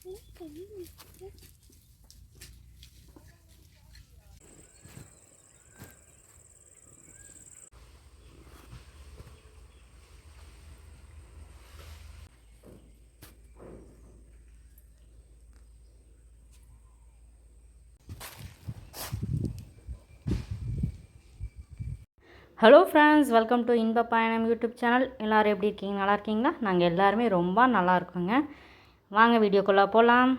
பூ. பண்ணி hello friends welcome to இன்ப பயணம் யூடியூப் சேனல் எல்லோரும் எப்படி இருக்கீங்க? நல்லா இருக்கீங்களா? நாங்கள் எல்லாருமே ரொம்ப நல்லா இருக்கோங்க. வாங்க வீடியோக்குள்ளே போகலாம்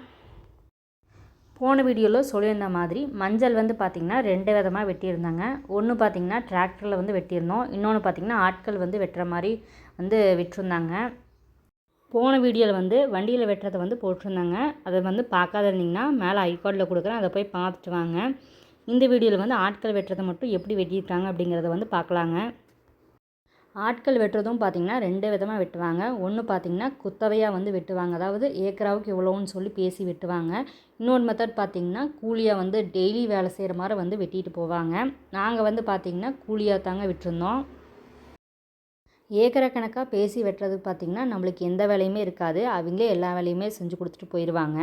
போன வீடியோவில் சொல்லியிருந்த மாதிரி மஞ்சள் வந்து பார்த்திங்கன்னா ரெண்டு விதமாக வெட்டியிருந்தாங்க. ஒன்று பார்த்திங்கன்னா டிராக்டரில் வந்து வெட்டியிருந்தோம். இன்னொன்று பார்த்திங்கன்னா ஆட்கள் வந்து வெட்டுற மாதிரி வந்து விட்டுருந்தாங்க. போன வீடியோவில் வந்து வண்டியில் வெட்டுறதை வந்து போட்டிருந்தாங்க. அதை வந்து பார்க்காத இருந்தீங்கன்னா மேலே ஐகார்டில் கொடுக்குறேன். அதை போய் பார்த்துட்டு வாங்க. இந்த வீடியோவில் வந்து ஆட்கள் வெட்டுறதை மட்டும் எப்படி வெட்டியிருக்காங்க அப்படிங்கிறத வந்து பார்க்கலாங்க. ஆட்கள் வெட்டுறதும் பார்த்திங்கன்னா ரெண்டு விதமாக வெட்டுவாங்க. ஒன்று பார்த்திங்கன்னா குத்தவையாக வந்து வெட்டுவாங்க. அதாவது ஏக்கராவுக்கு இவ்வளோன்னு சொல்லி பேசி வெட்டுவாங்க. இன்னொரு மெத்தட் பார்த்திங்கன்னா கூலியாக வந்து டெய்லி வேலை செய்கிற மாதிரி வந்து வெட்டிட்டு போவாங்க. நாங்கள் வந்து பார்த்திங்கன்னா கூலியாக தாங்க விட்டுருந்தோம். ஏக்கரை கணக்காக பேசி வெட்டுறது பார்த்திங்கன்னா நம்மளுக்கு எந்த வேலையுமே இருக்காது. அவங்களே எல்லா வேலையுமே செஞ்சு கொடுத்துட்டு போயிடுவாங்க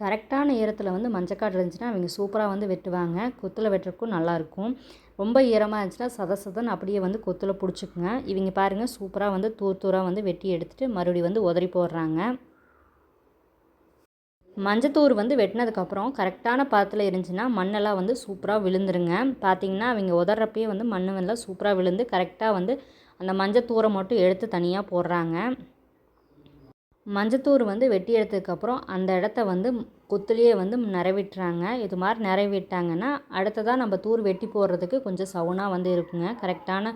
கரெக்டான ஈரத்தில் வந்து மஞ்சக்காடு இருந்துச்சுன்னா அவங்க சூப்பராக வந்து வெட்டுவாங்க. கொத்தில் வெட்டுறதுக்கும் நல்லாயிருக்கும். ரொம்ப ஈரமாக இருந்துச்சுன்னா சத சதன்னு அப்படியே வந்து கொத்தில் பிடிச்சிக்குங்க. இவங்க பாருங்கள் சூப்பராக வந்து தூர் தூராக வந்து வெட்டி எடுத்துகிட்டு மறுபடியும் வந்து உதறி போடுறாங்க. மஞ்சத்தூர் வந்து வெட்டினதுக்கப்புறம் கரெக்டான பாத்தில் இருந்துச்சுன்னா மண்ணெல்லாம் வந்து சூப்பராக விழுந்துருங்க. பார்த்தீங்கன்னா அவங்க உதறப்பயே வந்து மண் எல்லாம் சூப்பராக விழுந்து கரெக்டாக வந்து அந்த மஞ்சத்தூரை மட்டும் எடுத்து தனியாக போடுறாங்க. மஞ்சத்தூர் வந்து வெட்டி எடுத்ததுக்கப்புறம் அந்த இடத்த வந்து கொத்துலேயே வந்து நிறைவிட்டுறாங்க இது மாதிரி நிறைவிட்டாங்கன்னா அடுத்ததாக நம்ம தூர் வெட்டி போடுறதுக்கு கொஞ்சம் சவுனாக வந்து இருக்குங்க. கரெக்டான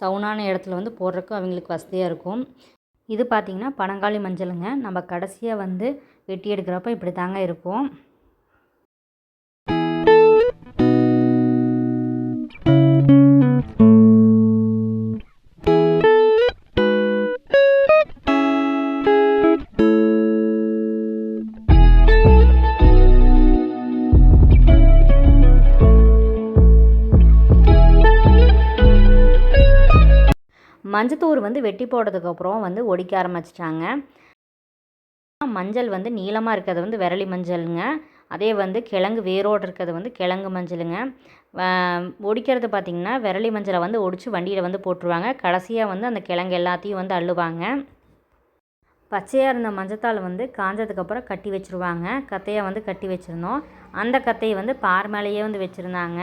சவுனான இடத்துல வந்து போடுறதுக்கு அவங்களுக்கு வசதியாக இருக்கும். இது பார்த்திங்கன்னா பனங்காளி மஞ்சளுங்க. நம்ம கடைசியாக வந்து வெட்டி எடுக்கிறப்ப இப்படி தாங்க இருக்கும். மஞ்சத்தூர் வந்து வெட்டி போட்டதுக்கப்புறம் வந்து ஒடிக்க ஆரம்பிச்சிட்டாங்க. மஞ்சள் வந்து நீளமாக இருக்கிறது வந்து விரலி மஞ்சளுங்க. அதே வந்து கிழங்கு வேரோடு இருக்கிறது வந்து கிழங்கு மஞ்சளுங்க. ஒடிக்கிறது பார்த்திங்கன்னா விரலி மஞ்சளை வந்து ஒடிச்சு வண்டியில் வந்து போட்டுருவாங்க. கடைசியாக வந்து அந்த கிழங்கு எல்லாத்தையும் வந்து அள்ளுவாங்க. பச்சையாக இருந்த மஞ்சத்தால் வந்து காஞ்சதுக்கப்புறம் கட்டி வச்சுருவாங்க. கத்தையை வந்து கட்டி வச்சுருந்தோம். அந்த கத்தையை வந்து பார் மேலேயே வந்து வச்சுருந்தாங்க.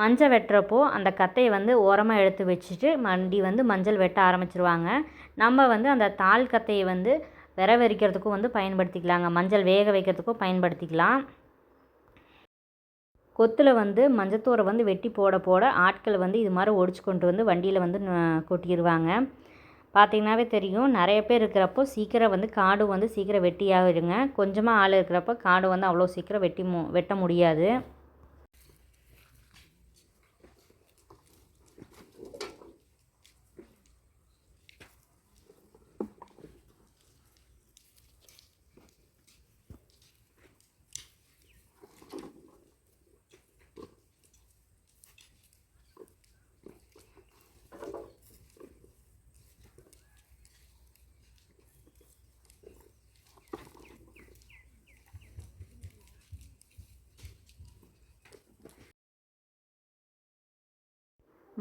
மஞ்சள் வெட்டுறப்போ அந்த கத்தையை வந்து ஓரமாக எடுத்து வச்சுட்டு மண்டி வந்து மஞ்சள் வெட்ட ஆரம்பிச்சிருவாங்க. நம்ம வந்து அந்த தாள் கத்தையை வந்து விரவரிக்கிறதுக்கும் வந்து பயன்படுத்திக்கலாங்க. மஞ்சள் வேக வைக்கிறதுக்கும் பயன்படுத்திக்கலாம். கொத்தில் வந்து மஞ்சத்தூரை வந்து வெட்டி போட போட ஆட்கள் வந்து இது மாதிரி ஒடிச்சு கொண்டு வந்து வண்டியில் வந்து கொட்டிடுவாங்க பார்த்திங்கனாவே தெரியும் நிறைய பேர் இருக்கிறப்போ சீக்கிரம் வந்து காடு வந்து சீக்கிரம் வெட்டியாகிடுங்க கொஞ்சமாக ஆள் இருக்கிறப்போ காடு வந்து அவ்வளோ சீக்கிரம் வெட்டி மு வெட்ட முடியாது.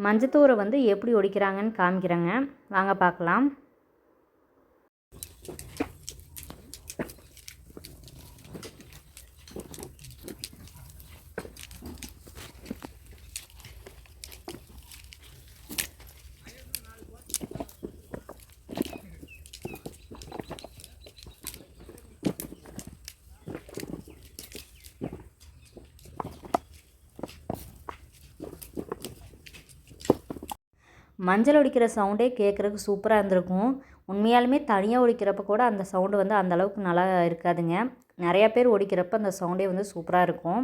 மஞ்சத்தூரை வந்து எப்படி ஒடிக்கிறாங்கன்னு காமிக்கிறேங்க. வாங்க பார்க்கலாம். மஞ்சள் ஒடிக்கிற சவுண்டே கேட்குறதுக்கு சூப்பராக இருந்திருக்கும். உண்மையாலுமே தனியாக ஒடிக்கிறப்ப கூட அந்த சவுண்டு வந்து அந்தளவுக்கு நல்லா இருக்காதுங்க. நிறையா பேர் ஒடிக்கிறப்ப அந்த சவுண்டே வந்து சூப்பராக இருக்கும்.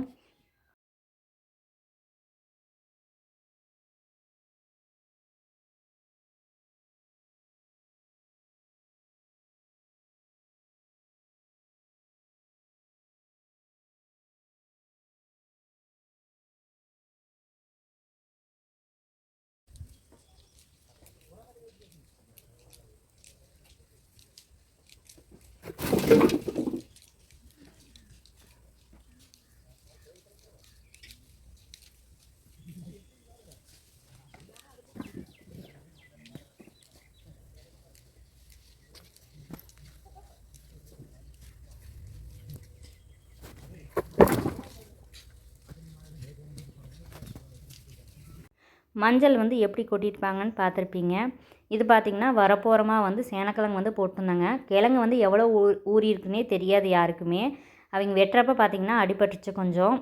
மஞ்சள் வந்து எப்படி கொட்டியிருப்பாங்கன்னு பார்த்துருப்பீங்க. இது பார்த்திங்கன்னா வரப்போரமாக வந்து சேனக்கிழங்கு வந்து போட்டிருந்தாங்க. கிழங்கு வந்து எவ்வளோ ஊ ஊறி இருக்குன்னே தெரியாது யாருக்குமே. அவங்க வெட்டுறப்ப பார்த்திங்கன்னா அடிபட்டுச்சு கொஞ்சம்.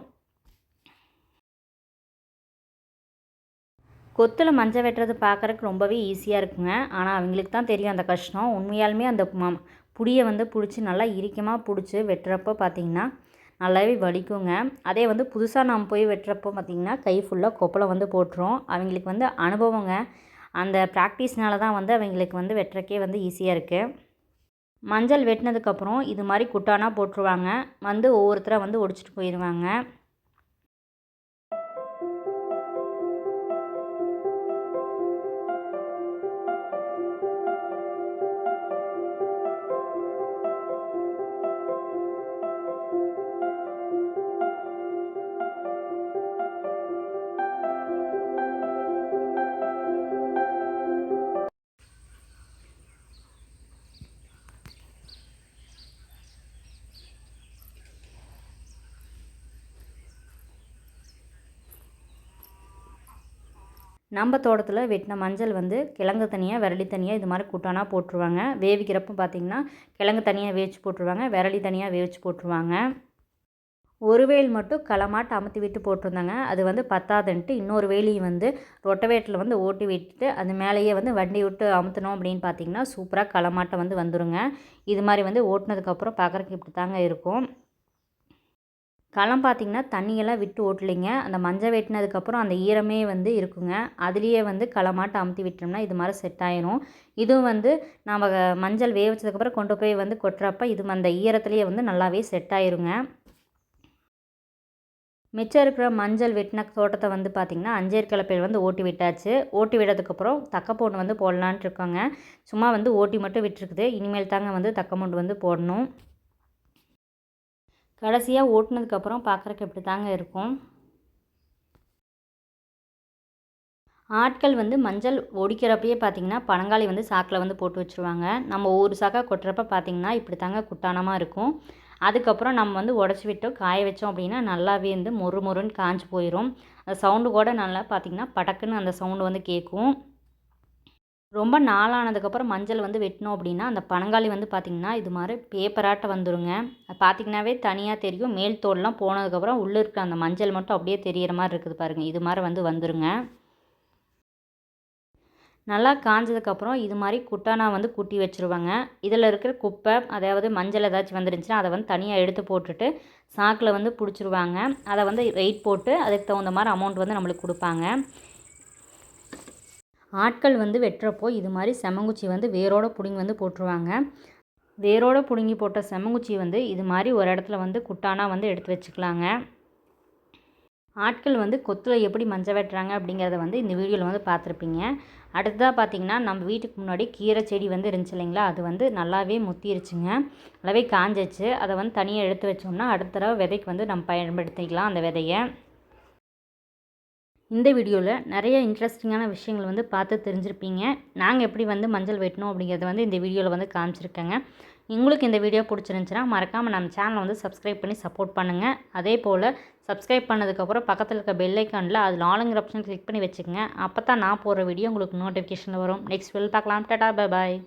கொத்தில் மஞ்சள் வெட்டுறது பார்க்குறக்கு ரொம்பவே ஈஸியாக இருக்குங்க. ஆனால் அவங்களுக்கு தான் தெரியும் அந்த கஷ்டம். உண்மையாலுமே அந்த ம புடியை வந்து பிடிச்சி நல்லா இறுக்கமாக பிடிச்சி வெட்டுறப்போ பார்த்திங்கன்னா நல்லாவே வலிக்குங்க. அதே வந்து புதுசாக நாம் போய் வெட்டுறப்போ பார்த்திங்கன்னா கை ஃபுல்லாக கொப்பளை வந்து போட்டுரும். அவங்களுக்கு வந்து அனுபவங்க. அந்த ப்ராக்டிஸ்னால தான் வந்து அவங்களுக்கு வந்து வெட்டுறக்கே வந்து ஈஸியாக இருக்குது மஞ்சள் வெட்டினதுக்கப்புறம் இது மாதிரி குட்டானா போட்டுருவாங்க. வந்து ஒவ்வொருத்தராக வந்து ஒடிச்சிட்டு போயிடுவாங்க நம்ம தோட்டத்தில் வெட்டின மஞ்சள் வந்து கிழங்கு தனியாக விரலி தனியாக இது மாதிரி கூட்டானா போட்டுருவாங்க. வேவிக்கிறப்ப பார்த்திங்கன்னா கிழங்கு தனியாக வேவிச்சு போட்டுருவாங்க விரலி தனியாக வேவிச்சு போட்டுருவாங்க. ஒரு வேல் மட்டும் களமாட்டு அமுத்தி விட்டு போட்டிருந்தாங்க. அது வந்து பத்தாதுன்ட்டு இன்னொரு வேலையும் வந்து ரொட்டவேட்டில் வந்து ஓட்டி விட்டுட்டு அது மேலேயே வந்து வண்டி விட்டு அமுத்தணும் அப்படின்னு பார்த்தீங்கன்னா சூப்பராக களமாட்டை வந்து வந்துடுங்க இது மாதிரி வந்து ஓட்டினதுக்கப்புறம் பார்க்குறக்கு இப்படி தாங்க இருக்கும். களம் பார்த்திங்கன்னா தண்ணியெல்லாம் விட்டு ஓட்டலைங்க. அந்த மஞ்சள் வெட்டினதுக்கப்புறம் அந்த ஈரமே வந்து இருக்குங்க. அதுலேயே வந்து களமாட்டை அமுத்தி விட்டோம்னா இது மாதிரி செட் ஆயிரும். இதுவும் வந்து நம்ம மஞ்சள் வேவிச்சதுக்கப்புறம் கொண்டு போய் வந்து கொட்டுறப்ப இது அந்த ஈரத்துலேயே வந்து நல்லாவே செட் ஆயிருங்க. மிச்சம் இருக்கிற மஞ்சள் வெட்டின தோட்டத்தை வந்து பார்த்திங்கன்னா அஞ்சேர் கிளப்பையில் வந்து ஓட்டி விட்டாச்சு. ஓட்டி விட்டதுக்கப்புறம் தக்கப்பூண்டு வந்து போடலான்ட்டு இருக்கோங்க. சும்மா வந்து ஓட்டி மட்டும் விட்டுருக்குது. இனிமேல் தாங்க வந்து தக்கப்பூண்டு வந்து போடணும். கடைசியாக ஓட்டினதுக்கப்புறம் பார்க்குறக்கு இப்படி தாங்க இருக்கும். ஆட்கள் வந்து மஞ்சள் ஒடிக்கிறப்பயே பார்த்திங்கன்னா பனங்காளி வந்து சாக்கில் வந்து போட்டு வச்சுருவாங்க. நம்ம ஒரு சாக்காக கொட்டுறப்ப பார்த்திங்கன்னா இப்படி தாங்க குட்டானமாக இருக்கும். அதுக்கப்புறம் நம்ம வந்து உடச்சி விட்டோம் காய வச்சோம் அப்படின்னா நல்லாவே வந்து மொறு மொறுன்னு காஞ்சி போயிடும் அந்த சவுண்டு கூட நல்லா பார்த்திங்கன்னா படக்குன்னு அந்த சவுண்டு வந்து கேட்கும் ரொம்ப நாளானதுக்கப்புறம் மஞ்சள் வந்து வெட்டினோம் அப்படின்னா அந்த பனங்காளி வந்து பார்த்திங்கன்னா இது மாதிரி பேப்பராட்ட வந்துடுங்க அது பார்த்திங்கனாவே தனியாக தெரியும். மேல் தோல்லாம் போனதுக்கப்புறம் உள்ளே இருக்கிற அந்த மஞ்சள் மட்டும் அப்படியே தெரிகிற மாதிரி இருக்குது பாருங்கள் இது மாதிரி வந்து வந்துடுங்க நல்லா காஞ்சதுக்கப்புறம் இது மாதிரி குட்டானா வந்து குட்டி வச்சுருவாங்க. இதில் இருக்கிற குப்பை அதாவது மஞ்சள் ஏதாச்சும் வந்துருந்துச்சுன்னா அதை வந்து தனியாக எடுத்து போட்டுட்டு சாக்கில் வந்து பிடிச்சிருவாங்க. அதை வந்து வெயிட் போட்டு அதுக்கு தகுந்த மாதிரி அமௌண்ட் வந்து நம்மளுக்கு கொடுப்பாங்க. ஆட்கள் வந்து வெட்டுறப்போ இது மாதிரி செம்மங்குச்சி வந்து வேரோடு பிடுங்கி வந்து போட்டுருவாங்க. வேரோடு பிடுங்கி போட்ட செம்மங்குச்சி வந்து இது மாதிரி ஒரு இடத்துல வந்து குட்டானாக வந்து எடுத்து வச்சுக்கலாங்க. ஆட்கள் வந்து கொத்தில் எப்படி மஞ்சள் வெட்டுறாங்க அப்படிங்கிறத வந்து இந்த வீடியோவில் வந்து பார்த்துருப்பீங்க. அடுத்ததாக பார்த்திங்கன்னா நம்ம வீட்டுக்கு முன்னாடி கீரை செடி வந்து இருந்துச்சு இல்லைங்களா? அது வந்து நல்லாவே முத்திருச்சுங்க. நல்லாவே காஞ்சிச்சு. அதை வந்து தனியாக எடுத்து வச்சோம்னா அடுத்த தடவை விதைக்கு வந்து நம்ம பயன்படுத்திக்கலாம் அந்த விதையை. இந்த வீடியோவில் நிறைய இன்ட்ரெஸ்டிங்கான விஷயங்கள் வந்து பார்த்து தெரிஞ்சிருப்பீங்க. நாங்கள் எப்படி வந்து மஞ்சள் வெட்டணும் அப்படிங்கிறத வந்து இந்த வீடியோவில் வந்து காமிச்சிருக்கேங்க. உங்களுக்கு இந்த வீடியோ பிடிச்சிருந்துச்சுன்னா மறக்காமல் நம்ம சேனலை வந்து சப்ஸ்கிரைப் பண்ணி சப்போர்ட் பண்ணுங்கள் அதே போல் சப்ஸ்கிரைப் பண்ணதுக்கப்புறம் பக்கத்தில் இருக்க பெல் ஐக்கானில் அதில் ஆளுங்கிற ஆப்ஷன் கிளிக் பண்ணி வச்சுக்கோங்க. அப்போ தான் நான் போடுற வீடியோ உங்களுக்கு நோட்டிஃபிகேஷனில் வரும். நெக்ஸ்ட் வெல் பார்க்கலாம். டாட்டா பை பாய்